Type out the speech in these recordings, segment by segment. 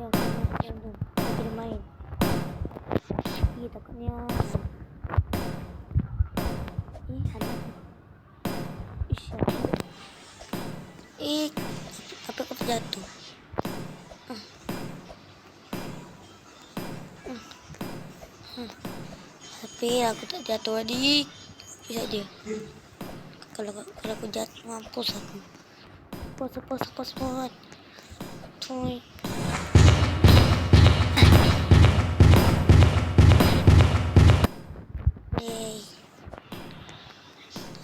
jom jom jom jom. Kita main. Ih, takutnya. Eh, ada. Ish, apa? Eh, apa apa jatuh? Ah. Ah. Ah. Tapi aku tak jatuh adik. Bisa dia. Kalau kalau aku jatuh mampus aku. Pos pos pos pos. Toy.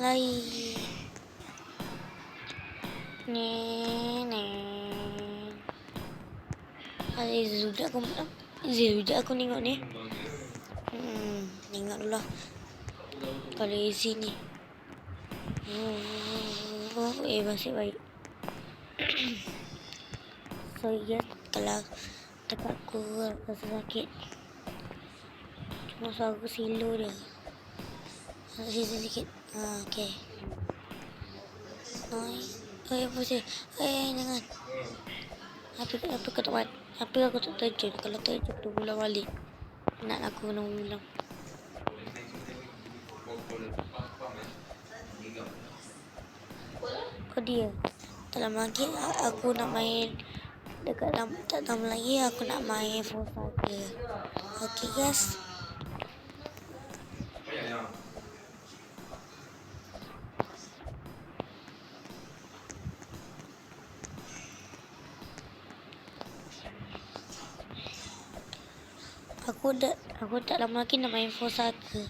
Lai. Nè nè. Ada sudah aku sudah aku tengok ni. Hmm, tengok dulu. Kalau isi ni. Oh, eh masih baik. so yes, kalau tempat aku rasa sakit. Cuma suara aku silu dia. Sikit sikit. Ha, okey. Oi. Apa sih? Eh, jangan. Apa apa kau tak buat? Apa aku tak terjun? Kalau terjun tu ulang balik. Nak aku kena ulang. Kau dia. Tak lama lagi aku nak main dekat dalam tak lama lagi aku nak main full saga. Okay guys. Aku dah aku tak lama lagi nak main full saga.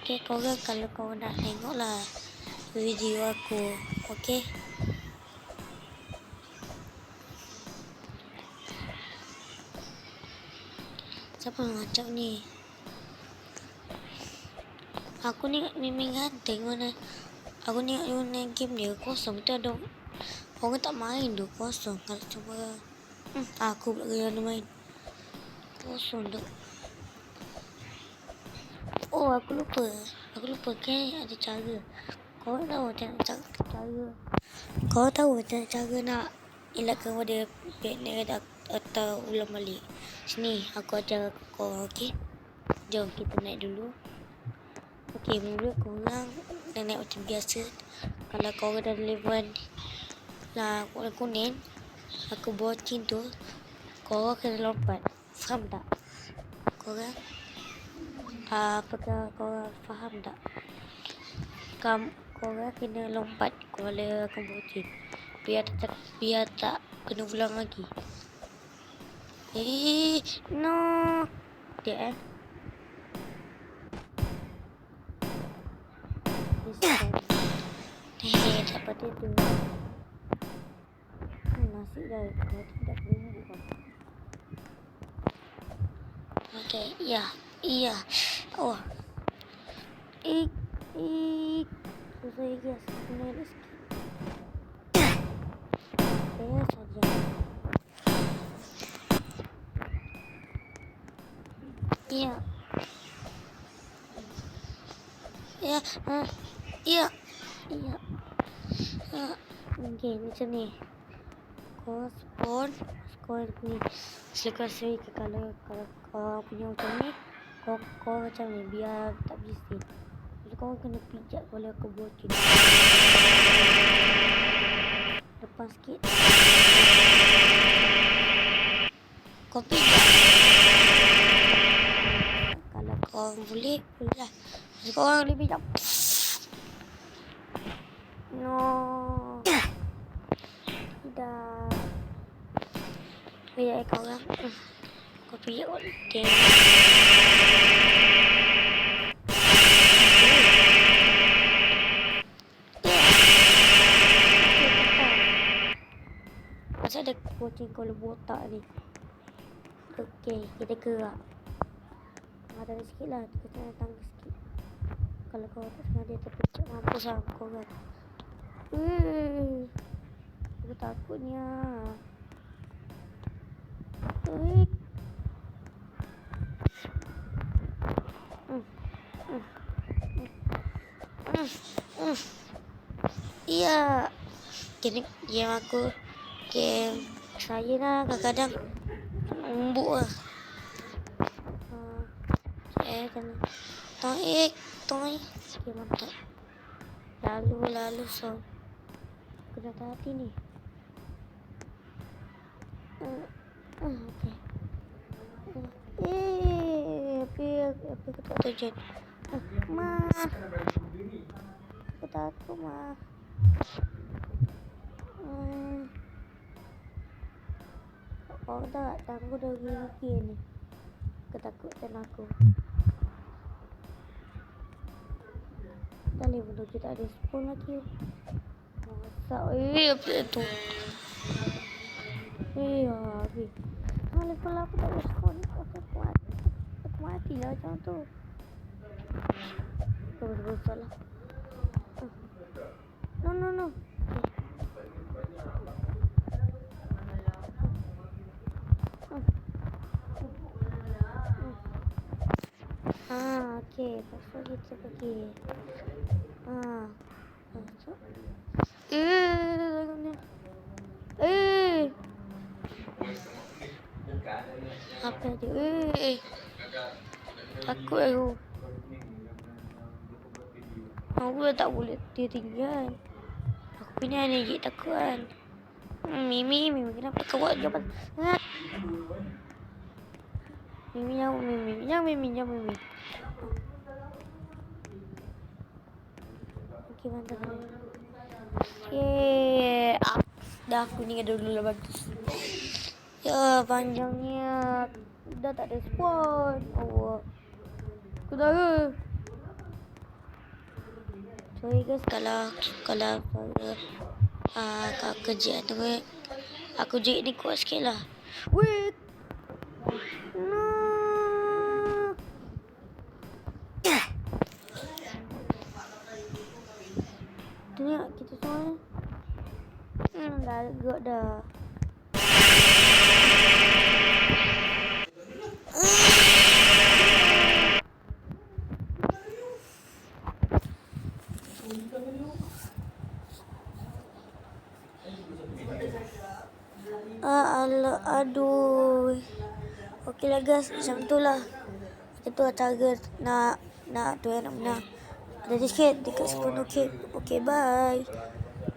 Okay, korang kalau kau nak tengok lah video aku. Okay. Siapa ngacak ni? Aku ni memang ganteng mana. Aku ni mana game dia kosong tu ada orang tak main tu kosong kalau cuba hmm, aku pula kena main tu. Oh aku lupa. Aku lupa kan ada cara. Kau tahu macam cara. Kau tahu macam cara nak elakkan pada peknek atau, ulang balik. Sini aku ajar kau okey. Jom kita naik dulu. Okey, mula korang dah naik macam biasa. Kalau kau dah level lah warna kuning, aku bocin tu, kau kena lompat. Faham tak? Korang apakah kau faham tak? Kamu korang kena lompat aku bocin. Biar tak biar tak kena ulang lagi. Eh, no. Dia eh. Eh, dapat itu. Hmm, nasi dah kalau tidak boleh bukan. Okey, iya, iya. Oh. Ik, ik. Susah guys, ini ada sikit. Eh, saja. Iya. Ya, ah, iya, iya. Ah, okay, macam ni. Kau spawn, kau ni. Selepas ni kalau kau punya macam ni, kau kau macam ni biar tak bising. Jadi kau kena pijak kalau aku bocin. Lepas sikit. Kau pijak. Kalau kau boleh, boleh. Jadi kau lebih jap. No. Tidak. Pijak kau orang. Kau pijak kau. Tengok. Masa ada kucing kalau botak ni. Okey, kita gerak. Ada tangga sikit lah. Kita nak tangga sikit. Kalau kau tak sengaja terpecah, mampus lah kau kan. Eh, aku takutnya. Eh. Hmm, hmm, hmm, hmm, hmm. Ya. Kini game aku game saya lah kadang-kadang embuk lah. Eh, kena. Taik, taik. Okay, mantap. Lalu, lalu, so. Dah hati ni. Uh, eh, api, api aku tak tujuan. Uh, ma. Aku takut, ma. Hmm. Oh tak, tangguh dah gigi ni. Ketakutan aku. Telefon tu kita ada spoon lagi. Masak. Eh, apa tu? Eh, habis. Telefon aku tak ada spoon. Aku mati. Aku mati lah macam tu. Terus besar lah. No, no, no. Ah, okey. Pasal kita pergi. Ah. Masuk. Eh, Apa dia? Eh. Takut aku. Aku dah tak boleh dia tinggal. Aku punya ni je takut kan. Hmm, Mimi, Mimi kenapa kau buat jawapan? Ah. Mimi yang Mimi, yang Mimi, yang Mimi. Okey, mantap. Okey. Ah, dah kuning ada dulu lah bagus. Ya, panjangnya. Dah tak ada spawn. Oh. Aku dah ke? Sorry guys kalau kalau saya ah uh, kerja tu aku jik ni kuat sikit lah. Wait. No. Ni kita semua. Hmm, dah agak dah. Ah, ala, aduh. Okeylah guys, macam tu lah. Itu lah cara nak nak tu nak menang. Ada sikit dekat sepuluh okey. Okey, bye.